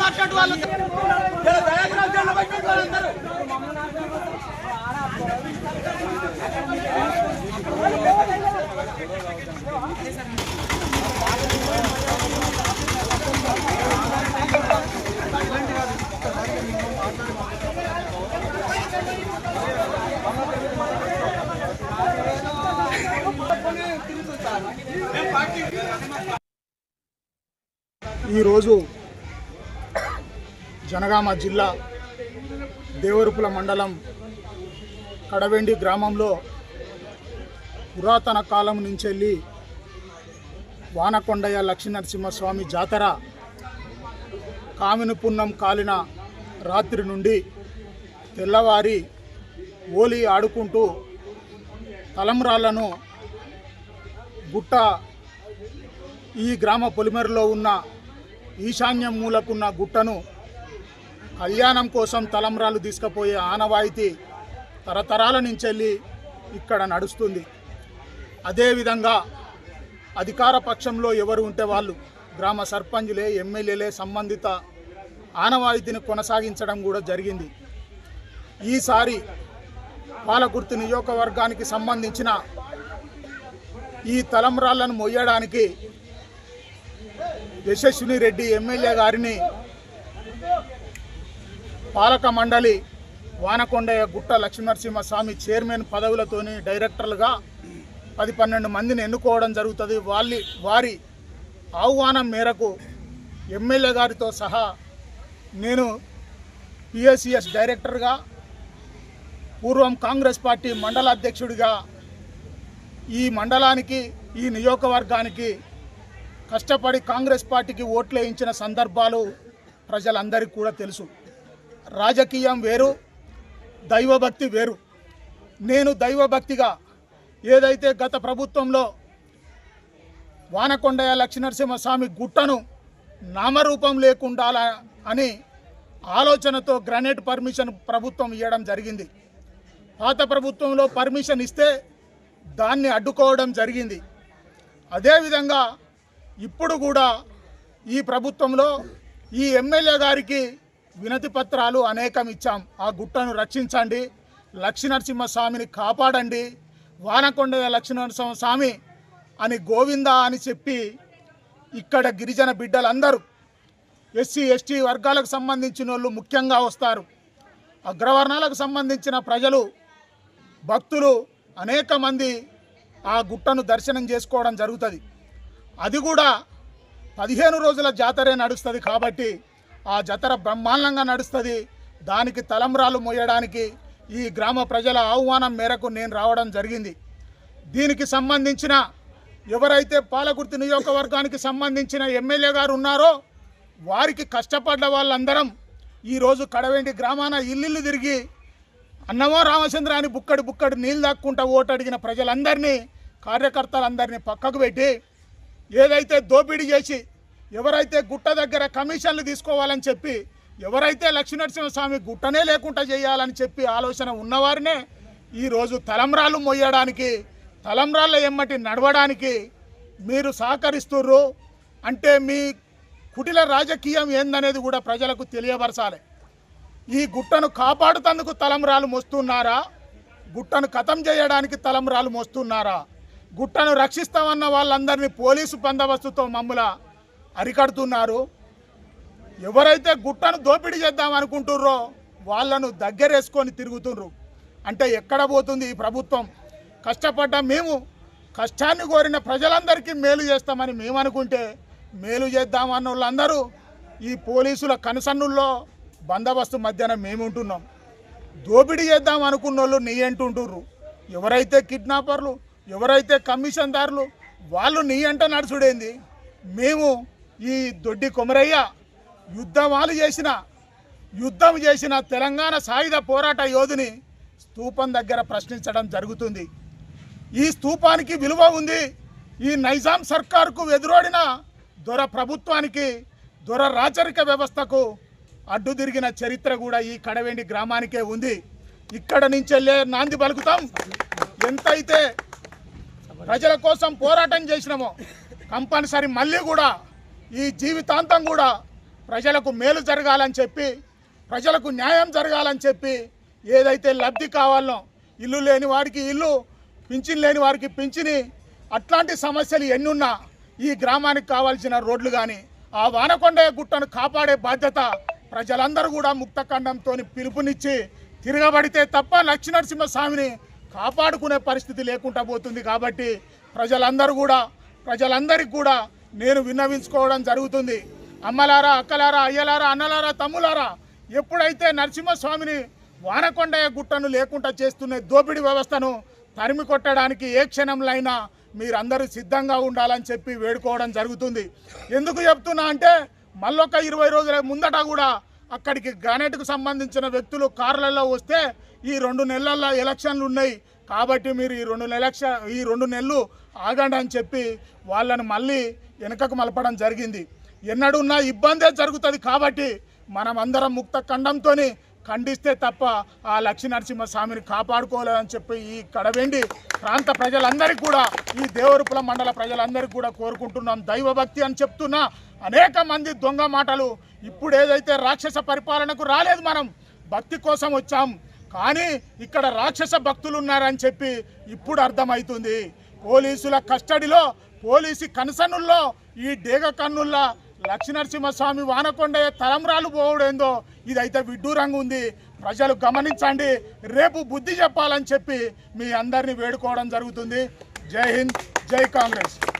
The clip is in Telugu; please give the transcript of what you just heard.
మాట్లాడు వాళ్ళు దయాగ్రాజ్ పట్టుకుంటారు వాళ్ళందరూ ఈరోజు జనగామ జిల్లా దేవరుపుల మండలం కడవెండి గ్రామంలో పురాతన కాలం నుంచి వెళ్ళి వానకొండయ్య లక్ష్మీనరసింహస్వామి జాతర కామిని పున్నం కాలిన రాత్రి నుండి తెల్లవారి ఓలి ఆడుకుంటూ తలంరాళ్ళను గుట్ట ఈ గ్రామ పొలిమేరలో ఉన్న ఈశాన్యం మూలకున్న గుట్టను కళ్యాణం కోసం తలంబ్రాలు తీసుకుపోయే ఆనవాయితీ తరతరాల నుంచి వెళ్ళి ఇక్కడ నడుస్తుంది. అదేవిధంగా అధికార పక్షంలో ఎవరు ఉంటే వాళ్ళు గ్రామ సర్పంచులే ఎమ్మెల్యేలే సంబంధిత ఆనవాయితీని కొనసాగించడం కూడా జరిగింది. ఈసారి పాలకుర్తి నియోజకవర్గానికి సంబంధించిన ఈ తలంరాళ్ళను మొయ్యడానికి యశస్విని రెడ్డి ఎమ్మెల్యే గారిని పాలక మండలి వానకొండయ్య గుట్ట లక్ష్మీనరసింహ స్వామి చైర్మన్ పదవులతోని డైరెక్టర్లుగా పది పన్నెండు మందిని ఎన్నుకోవడం జరుగుతుంది. వాళ్ళి వారి ఆహ్వానం మేరకు ఎమ్మెల్యే గారితో సహా నేను పిఎస్సిఎస్ డైరెక్టర్గా పూర్వం కాంగ్రెస్ పార్టీ మండల అధ్యక్షుడిగా ఈ మండలానికి ఈ నియోజకవర్గానికి కష్టపడి కాంగ్రెస్ పార్టీకి ఓట్లు వేయించిన సందర్భాలు ప్రజలందరికీ కూడా తెలుసు. రాజకీయం వేరు దైవభక్తి వేరు. నేను దైవభక్తిగా ఏదైతే గత ప్రభుత్వంలో వానకొండయ్య లక్ష్మీనరసింహస్వామి గుట్టను నామరూపం లేకుండా అని ఆలోచనతో గ్రానైట్ పర్మిషన్ ప్రభుత్వం ఇవ్వడం జరిగింది. పాత ప్రభుత్వంలో పర్మిషన్ ఇస్తే దాన్ని అడ్డుకోవడం జరిగింది. అదేవిధంగా ఇప్పుడు కూడా ఈ ప్రభుత్వంలో ఈ ఎమ్మెల్యే గారికి వినతి పత్రాలు అనేకం ఇచ్చాం. ఆ గుట్టను రక్షించండి. లక్ష్మీనరసింహస్వామిని కాపాడండి. వానకొండ లక్ష్మీనరసింహ స్వామి అని గోవింద అని చెప్పి ఇక్కడ గిరిజన బిడ్డలందరూ ఎస్సీ ఎస్టీ వర్గాలకు సంబంధించిన వాళ్ళు ముఖ్యంగా వస్తారు. అగ్రవర్ణాలకు సంబంధించిన ప్రజలు భక్తులు అనేక మంది ఆ గుట్టను దర్శనం చేసుకోవడం జరుగుతుంది. అది కూడా పదిహేను రోజుల జాతరే నడుస్తుంది కాబట్టి ఆ జాతర బ్రహ్మాండంగా నడుస్తుంది. దానికి తలంబ్రాలు మోయడానికి ఈ గ్రామ ప్రజల ఆహ్వానం మేరకు నేను రావడం జరిగింది. దీనికి సంబంధించిన ఎవరైతే పాలకుర్తి నియోజకవర్గానికి సంబంధించిన ఎమ్మెల్యే గారు ఉన్నారో వారికి కష్టపడ్డ వాళ్ళందరం ఈరోజు కడవెండి గ్రామాన ఇల్లు తిరిగి అన్నమో రామచంద్ర అని బుక్కడి బుక్కడి నీళ్ళు దాక్కుంటా ఓటు అడిగిన ప్రజలందరినీ కార్యకర్తలందరినీ పక్కకు పెట్టి ఏదైతే దోపిడీ చేసి ఎవరైతే గుట్ట దగ్గర కమిషన్లు తీసుకోవాలని చెప్పి ఎవరైతే లక్ష్మీనరసింహస్వామి గుట్టనే లేకుండా చేయాలని చెప్పి ఆలోచన ఉన్నవారినే ఈరోజు తలంబ్రాలు మొయ్యడానికి తలంబ్రాళ్ళ ఎమ్మటి నడవడానికి మీరు సహకరిస్తుర్రు. అంటే మీ కుటిల రాజకీయం ఏందనేది కూడా ప్రజలకు తెలియపరచాలి. ఈ గుట్టను కాపాడుతందుకు తలంరాలు మోస్తున్నారా? గుట్టను కథం చేయడానికి తలంరాలు మోస్తున్నారా? గుట్టను రక్షిస్తామన్న వాళ్ళందరినీ పోలీసు బందోబస్తుతో మమ్ముల అరికడుతున్నారు. ఎవరైతే గుట్టను దోపిడీ చేద్దాం అనుకుంటుర్రో వాళ్ళను దగ్గరేసుకొని తిరుగుతుండ్రు. అంటే ఎక్కడ పోతుంది ఈ ప్రభుత్వం? కష్టపడ్డ మేము. కష్టాన్ని కోరిన ప్రజలందరికీ మేలు చేస్తామని మేము అనుకుంటే మేలు చేద్దామన్న వాళ్ళందరూ ఈ పోలీసుల కనుసన్నుల్లో బందోబస్తు మధ్యాహ్నం మేము ఉంటున్నాం దోపిడీ చేద్దాం అనుకున్న వాళ్ళు నీ అంటుంటుర్రు. ఎవరైతే కిడ్నాపర్లు ఎవరైతే కమిషన్దారులు వాళ్ళు నీ అంట నడుచుడేంది? మేము ఈ దొడ్డి కొమరయ్య యుద్ధమాలు చేసిన యుద్ధం చేసిన తెలంగాణ సాయుధ పోరాట యోధుని స్తూపం దగ్గర ప్రశ్నించడం జరుగుతుంది. ఈ స్తూపానికి విలువ ఉంది. ఈ నైజాం సర్కార్కు ఎదురోడిన దొర ప్రభుత్వానికి దొర రాచరిక వ్యవస్థకు అడ్డు తిరిగిన చరిత్ర కూడా ఈ కడవేండి గ్రామానికే ఉంది. ఇక్కడ నుంచి వెళ్ళే నాంది పలుకుతాం. ఎంతైతే ప్రజల కోసం పోరాటం చేసినామో కంపల్సరీ మళ్ళీ కూడా ఈ జీవితాంతం కూడా ప్రజలకు మేలు జరగాలని చెప్పి ప్రజలకు న్యాయం జరగాలని చెప్పి ఏదైతే లబ్ధి కావాలనో ఇల్లు లేని వారికి ఇల్లు పింఛన్ లేని వారికి పింఛని అట్లాంటి సమస్యలు ఎన్నున్నా ఈ గ్రామానికి కావాల్సిన రోడ్లు కానీ ఆ వానకొండ గుట్టను కాపాడే బాధ్యత ప్రజలందరూ కూడా ముక్తఖండంతో పిలుపునిచ్చి తిరగబడితే తప్ప లక్ష్మీనరసింహస్వామిని కాపాడుకునే పరిస్థితి లేకుండా పోతుంది కాబట్టి ప్రజలందరూ కూడా ప్రజలందరికీ కూడా నేను విన్నవించుకోవడం జరుగుతుంది. అమ్మలారా అక్కలారా అయ్యలారా అన్నలారా తమ్ములారా ఎప్పుడైతే నరసింహస్వామిని వానకొండయ్య గుట్టను లేకుండా చేస్తున్న దోపిడీ వ్యవస్థను తరిమి కొట్టడానికి ఏ క్షణంలో అయినా మీరందరూ సిద్ధంగా ఉండాలని చెప్పి వేడుకోవడం జరుగుతుంది. ఎందుకు చెప్తున్నా అంటే మళ్ళొక ఇరవై రోజుల ముందట కూడా అక్కడికి గ్రానైట్కు సంబంధించిన వ్యక్తులు కార్లలో వస్తే ఈ రెండు నెలల్లో ఎలక్షన్లు ఉన్నాయి. కాబట్టి మీరు ఈ రెండు ఎలక్షన్ ఈ రెండు నెలలు ఆగండి అని చెప్పి వాళ్ళని మళ్ళీ వెనుకకు మలపడం జరిగింది. ఎన్నడున్నా ఇబ్బందే జరుగుతుంది కాబట్టి మనం అందరం ముక్త ఖండంతో ఖండిస్తే తప్ప ఆ లక్ష్మీ నరసింహ స్వామిని కాపాడుకోలేదని చెప్పి ఈ కడవెండి ప్రాంత ప్రజలందరికీ కూడా ఈ దేవరుపుల మండల ప్రజలందరికీ కూడా కోరుకుంటున్నాం. దైవభక్తి అని చెప్తున్నా అనేక మంది దొంగ మాటలు ఇప్పుడు ఏదైతే రాక్షస పరిపాలనకు రాలేదు మనం భక్తి కోసం వచ్చాం. కానీ ఇక్కడ రాక్షస భక్తులు ఉన్నారని చెప్పి ఇప్పుడు అర్థమవుతుంది. పోలీసుల కస్టడీలో పోలీసు కనసనుల్లో ఈ డేగ కన్నుల్లో లక్ష్మీనరసింహస్వామి వానకొండే తలంరాలు పోవడేందో ఇదైతే విడ్డూరంగా ఉంది. ప్రజలు గమనించండి రేపు బుద్ధి చెప్పాలని చెప్పి మీ అందరినీ వేడుకోవడం జరుగుతుంది. జై హింద్ జై కాంగ్రెస్.